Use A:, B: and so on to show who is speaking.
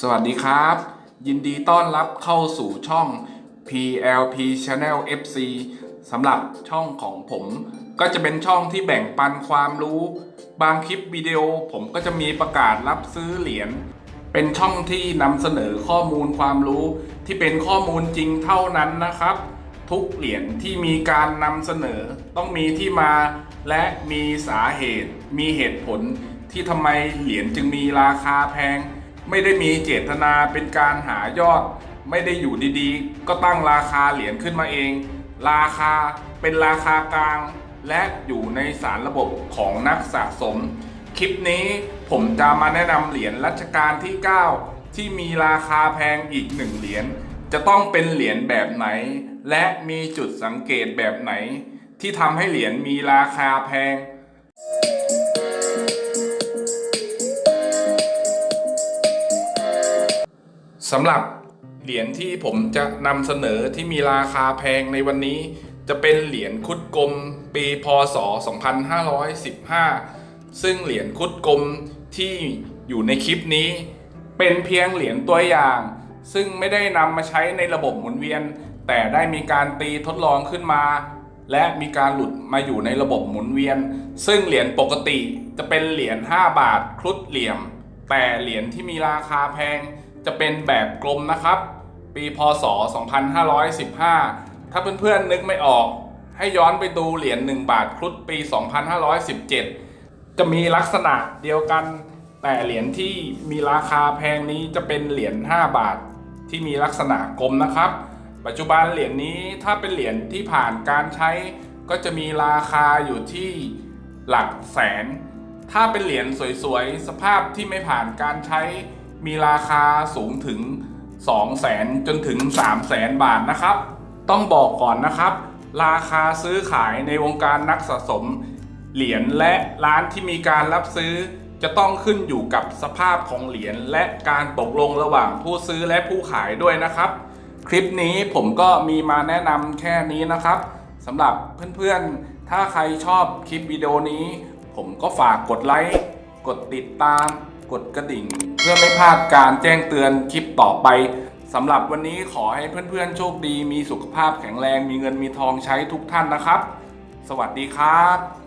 A: สวัสดีครับ ยินดีต้อนรับเข้าสู่ช่อง PLP Channel FC สำหรับช่องของผม ก็จะเป็นช่องที่แบ่งปันความรู้ บางคลิปวิดีโอผมก็จะมีประกาศรับซื้อเหรียญเป็นช่องที่นำเสนอข้อมูลความรู้ที่เป็นข้อมูลจริงเท่านั้นนะครับ ทุกเหรียญที่มีการนำเสนอ ต้องมีที่มาและมีสาเหตุ มีเหตุผลที่ทำไมเหรียญจึงมีราคาแพง ไม่ได้มีเจตนาเป็นการหายอด ไม่ได้อยู่ดีๆ ก็ตั้งราคาเหรียญขึ้นมาเอง ราคาเป็นราคากลาง และอยู่ในสารระบบของนักสะสม คลิปนี้ผมจะมาแนะนำเหรียญรัชกาลที่ 9 ที่มีราคาแพงอีกหนึ่งเหรียญจะต้องเป็นเหรียญแบบไหน และมีจุดสังเกตแบบไหน ที่ทำให้เหรียญมีราคาแพง สำหรับเหรียญที่ผมจะนำเสนอที่มีราคาแพงในวันนี้ จะเป็นเหรียญคุดกลมปีพศ 2515 ซึ่งเหรียญคุดกลมที่อยู่ในคลิปนี้ เป็นเพียงเหรียญตัวอย่าง ซึ่งไม่ได้นำมาใช้ในระบบหมุนเวียน แต่ได้มีการตีทดลองขึ้นมา และมีการหลุดมาอยู่ในระบบหมุนเวียน ซึ่งเหรียญปกติจะเป็นเหรียญ5บาทครุฑเหลี่ยม แต่เหรียญที่มีราคาแพง จะเป็นแบบกลมนะครับ ปีพศ 2515 ถ้าเพื่อนๆนึกไม่ออกให้ย้อนไปดูเหรียญ1บาทครุฑปี 2517 จะมีลักษณะเดียวกัน แต่เหรียญที่มีราคาแพงนี้จะเป็นเหรียญ5บาท ที่มีลักษณะกลมนะครับ ปัจจุบันเหรียญนี้ถ้าเป็นเหรียญที่ผ่านการใช้ ก็จะมีราคาอยู่ที่หลักแสน ถ้าเป็นเหรียญสวยๆ สภาพที่ไม่ผ่านการใช้ มีราคาสูงถึง 2 0 0แสนจนถึง 3 0 0แสนบาทนะครับ ต้องบอกก่อนนะครับ ราคาซื้อขายในวงการนักสะสม เหรียญและร้านที่มีการรับซื้อ จะต้องขึ้นอยู่กับสภาพของเหรียญและการตกลงระหว่างผู้ซื้อและผู้ขายด้วยนะครับ คลิปนี้ผมก็มีมาแนะนำแค่นี้นะครับสำหรับเพื่อนๆ ถ้าใครชอบคลิปวิดีโอนี้ ผมก็ฝากกดไลค์ กดติดตาม กดกระดิ่ง เพื่อไม่พลาดการแจ้งเตือนคลิปต่อไปสำหรับวันนี้ขอให้เพื่อนๆ โชคดี มีสุขภาพแข็งแรง มีเงินมีทองใช้ทุกท่านนะครับ สวัสดีครับ